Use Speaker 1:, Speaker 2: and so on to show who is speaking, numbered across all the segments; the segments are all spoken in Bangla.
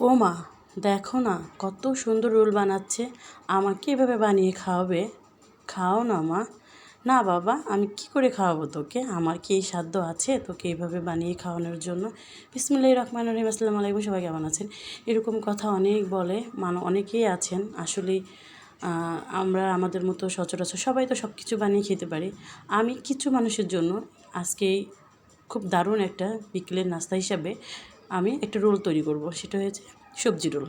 Speaker 1: ও মা দেখো না, কত সুন্দর রোল বানাচ্ছে। আমাকে এভাবে বানিয়ে খাওয়াবে? খাও না, মা। না, বাবা, আমি কি করে খাওয়াবো তোকে? আমার কি এই সাধ্য আছে তোকে এইভাবে বানিয়ে খাওয়ানোর জন্য? বিসমুল্লাহ রহমান রহিম, আসসালামু আলাইকুম, সবাই কেমন আছেন? এরকম কথা অনেক বলে মানে অনেকেই আছেন। আসলে আমরা আমাদের মতো সচরাচর সবাই তো সব কিছু বানিয়ে খেতে পারি। আমি কিছু মানুষের জন্য আজকে খুব দারুণ একটা বিকেলের নাস্তা হিসাবে আমি একটা রোল তৈরি করব। সেটা হয়েছে সবজি রোল।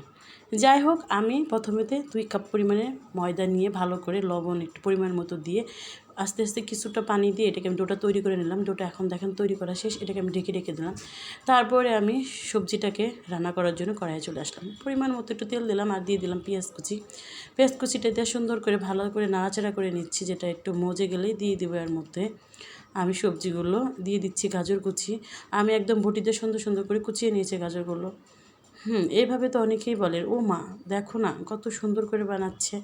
Speaker 1: যাই হোক, আমি প্রথমেতে দুই কাপ পরিমাণে ময়দা নিয়ে ভালো করে লবণ একটু পরিমাণ মতো দিয়ে আস্তে আস্তে কিছুটা পানি দিয়ে এটাকে আমি ডোটা তৈরি করে নিলাম। ডোটা এখন দেখেন তৈরি করা শেষ, এটাকে আমি ঢেকে রেখে দিলাম। তারপরে আমি সবজিটাকে রান্না করার জন্য কড়াইয়ে চলে আসলাম। পরিমাণ মতো একটু তেল দিলাম আর দিয়ে দিলাম পেঁয়াজ কুচি। পেঁয়াজ কুচিটা দিয়ে সুন্দর করে ভালো করে নাড়াচাড়া করে নিচ্ছি, যেটা একটু মজে গেলেই দিয়ে দেবো এর মধ্যে। আমি সবজিগুলো দিয়ে দিচ্ছি গাজর কুচি। আমি একদম বটিতে সুন্দর সুন্দর করে কুচিয়ে নিয়েছি গাজরগুলো। হুম, এভাবে তো অনেকেই বলে, ও মা, দেখো না, কত সুন্দর করে বানাচ্ছে।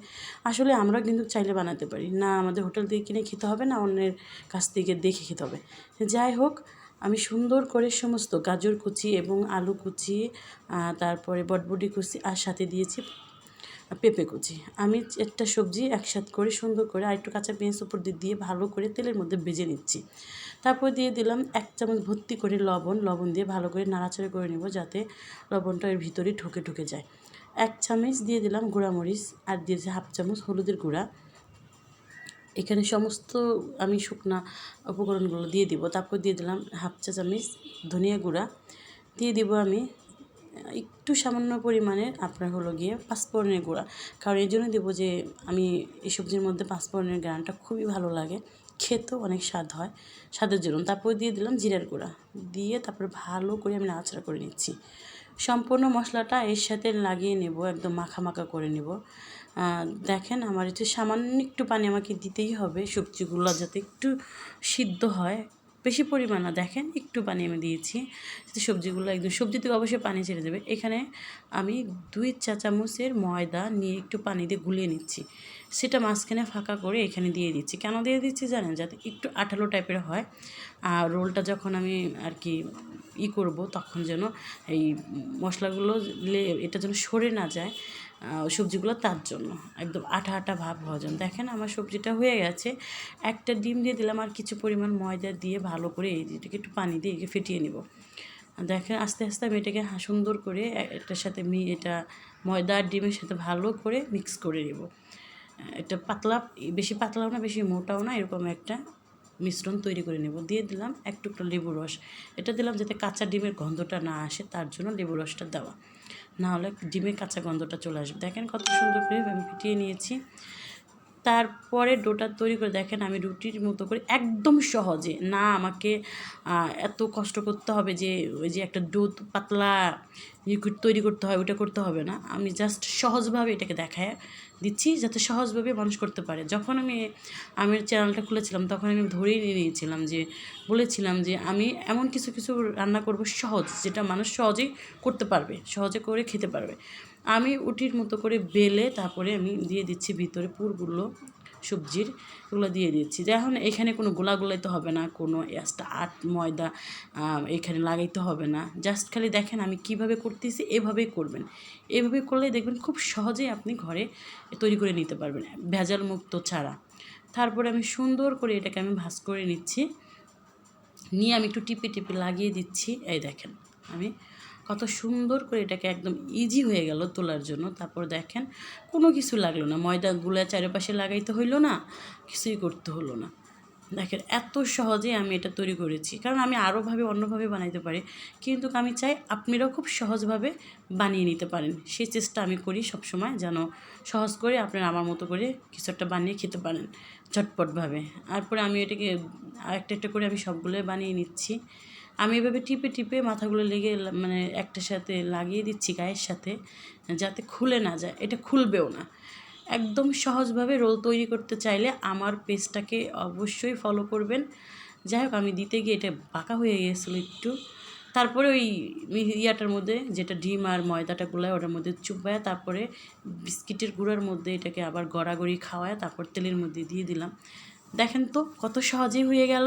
Speaker 1: আসলে আমরা কিন্তু চাইলে বানাতে পারি। না আমাদের হোটেল থেকে কিনে খেতে হবে, না অন্যের কাছ থেকে দেখে খেতে হবে। যাই হোক, আমি সুন্দর করে সমস্ত গাজর কুচি এবং আলু কুচি তারপরে বটবটি কুচি আর সাথে দিয়েছি পেঁপে কুচি। আমি একটা সবজি একসাথে করে সুন্দর করে আর একটু কাঁচা পেঁয়াজ উপর দিয়ে দিয়ে ভালো করে তেলের মধ্যে ভেজে নিচ্ছি। তারপর দিয়ে দিলাম এক চামচ ভর্তি করে লবণ। লবণ দিয়ে ভালো করে নাড়াচাড়া করে নেব যাতে লবণটা এর ভিতরে ঢুকে ঢুকে যায়। এক চামচ দিয়ে দিলাম গুঁড়ামরিচ আর দিয়েছি হাফ চামচ হলুদের গুঁড়া। এখানে সমস্ত আমি শুকনা উপকরণগুলো দিয়ে দিব। তারপর দিয়ে দিলাম হাফ চা চামচ ধনিয়া গুঁড়া। দিয়ে দিব আমি একটু সামান্য পরিমাণের আপনার হলো গিয়ে পাঁচফোড়নের গুঁড়া। কারণ এই জন্য দেবো যে আমি এই সবজির মধ্যে পাঁচফোড়নের গানটা খুবই ভালো লাগে। খেতেও অনেক স্বাদ হয়, স্বাদের জন্য। তারপর দিয়ে দিলাম জিরার গুঁড়া। দিয়ে তারপরে ভালো করে আমি নাড়াচাড়া করে নিচ্ছি। সম্পূর্ণ মশলাটা এর সাথে লাগিয়ে নেব, একদম মাখা মাখা করে নেব। দেখেন আমার একটু সামান্য একটু পানি আমাকে দিতেই হবে সবজিগুলো যাতে একটু সিদ্ধ হয়। বেশি পরিমাণে দেখেন একটু পানি আমি দিয়েছি। যাতে সবজিগুলো একদম, সবজি থেকে অবশ্যই পানি ছেড়ে দেবে। এখানে আমি দুই চা চামচের ময়দা নিয়ে একটু পানি দিয়ে গুলিয়ে নিচ্ছি। সেটা মাঝখানে ফাঁকা করে এখানে দিয়ে দিচ্ছি। কেন দিয়ে দিচ্ছি জানেন? যাতে একটু আঠালো টাইপের হয়। আর রোলটা যখন আমি আর কি ই করব, তখন যেন এই মশলাগুলো এটা যেন সরে না যায়। সবজিগুলো তার জন্য। একদম আঠা আঠা ভাব জন্য দেখেন আমার সবজিটা হয়ে গেছে। একটা ডিম দিয়ে দিলাম আর কিছু পরিমাণ ময়দা দিয়ে ভালো করে এটাকে একটু পানি দিয়ে ফেটিয়ে নেব। দেখেন আস্তে আস্তে আমি এটাকে সুন্দর করে এটার সাথে মি, এটা ময়দা আর ডিমের সাথে ভালো করে মিক্স করে নেব। এটা পাতলা, বেশি পাতলাও না, বেশি মোটাও না, এরকম একটা মিশ্রণ তৈরি করে নেব। দিয়ে দিলাম এক টুকরো লেবু রস। এটা দিলাম যাতে কাঁচা ডিমের গন্ধটা না আসে, তার জন্য লেবু রসটা দেওয়া। না হলে ডিমের কাঁচা গন্ধটা চলে আসবে। দেখেন কত সুন্দর করে আমি ফিটিয়ে নিয়েছি। তারপরে ডোটা তৈরি করে দেখেন আমি রুটির মতো করে একদম সহজে। না আমাকে এত কষ্ট করতে হবে যে, ওই যে একটা ডো পাতলা লিকুইড তৈরি করতে হয় ওটা করতে হবে না। আমি জাস্ট সহজভাবে এটাকে দেখায় দিচ্ছি যাতে সহজভাবে মানুষ করতে পারে। যখন আমি আমের চ্যানেলটা খুলেছিলাম, তখন আমি ধরেই নিয়ে নিয়েছিলাম যে, বলেছিলাম যে, আমি এমন কিছু কিছু রান্না করব সহজ, যেটা মানুষ সহজেই করতে পারবে, সহজে করে খেতে পারবে। আমি উটির মতো করে বেলে তারপরে আমি দিয়ে দিচ্ছি ভিতরে পুরগুলো, সবজির, এগুলো দিয়ে দিচ্ছি। এখন এখানে কোনো গোলা গোলাইতে হবে না, কোনো এক্সট্রা আট, ময়দা এখানে লাগাইতে হবে না। জাস্ট খালি দেখেন আমি কীভাবে করতেছি, এভাবেই করবেন। এভাবে করলে দেখবেন খুব সহজেই আপনি ঘরে তৈরি করে নিতে পারবেন, ভেজাল মুক্ত ছাড়া। তারপরে আমি সুন্দর করে এটাকে আমি ভাজ করে নিচ্ছি। নিয়ে আমি একটু টিপে টিপে লাগিয়ে দিচ্ছি, এই দেখেন, আমি কত সুন্দর করে এটাকে একদম ইজি হয়ে গেল তোলার জন্য। তারপর দেখেন, কোনো কিছু লাগল না। ময়দাগুলো চারিপাশে লাগাইতে হইল না, কিছুই করতে হলো না। দেখেন, এত সহজে আমি এটা তৈরি করেছি। কারণ আমি আরোভাবে অন্যভাবে বানাইতে পারি। কিন্তু আমি চাই আপনারাও খুব সহজভাবে বানিয়ে নিতে পারেন। সেই চেষ্টা আমি করি সবসময় যেন সহজ করে আপনারা আমার মতো করে কিছু একটা বানিয়ে খেতে পারেন ঝটপটভাবে। তারপরে আমি এটাকে আরেকটা একটা করে আমি সবগুলোই বানিয়ে নিচ্ছি। আমি এভাবে টিপে টিপে মাথাগুলো লেগে মানে একটার সাথে লাগিয়ে দিচ্ছি গায়ের সাথে, যাতে খুলে না যায়। এটা খুলবেও না। একদম সহজভাবে রোল তৈরি করতে চাইলে আমার পেজটাকে অবশ্যই ফলো করবেন। যাই হোক, আমি দিতে গিয়ে এটা বাঁকা হয়ে গিয়েছিল একটু। তারপরে ওই ইয়াটার মধ্যে যেটা ডিম আর ময়দাটা গুলায়, ওটার মধ্যে চুপায় তারপরে বিস্কিটের গুঁড়ার মধ্যে এটাকে আবার গড়াগড়ি খাওয়ায় তারপর তেলের মধ্যে দিয়ে দিলাম। দেখেন তো, কত সহজেই হয়ে গেল।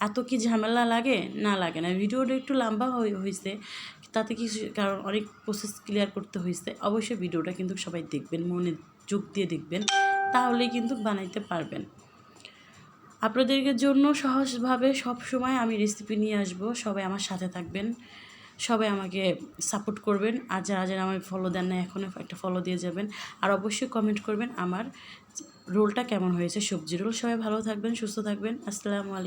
Speaker 1: এত কি ঝামেলা লাগে? না লাগে না। ভিডিওটা একটু লম্বা হয়েছে তাতে কিছু, কারণ অনেক প্রসেস ক্লিয়ার করতে হয়েছে অবশ্যই ভিডিওটা কিন্তু সবাই দেখবেন, মনে যোগ দিয়ে দেখবেন। তাহলেই কিন্তু বানাইতে পারবেন। আপনাদেরকে জন্য সহজভাবে সব সময় আমি রেসিপি নিয়ে আসব। সবাই আমার সাথে থাকবেন। সবাই আমাকে সাপোর্ট করবেন। আর যারা যারা আমার ফলো দেন না এখনও একটা ফলো দিয়ে যাবেন। আর অবশ্যই কমেন্ট করবেন আমার রোলটা কেমন হয়েছে, সবজি রোল। সবাই ভালো থাকবেন, সুস্থ থাকবেন। আসসালামু আলাইকুম।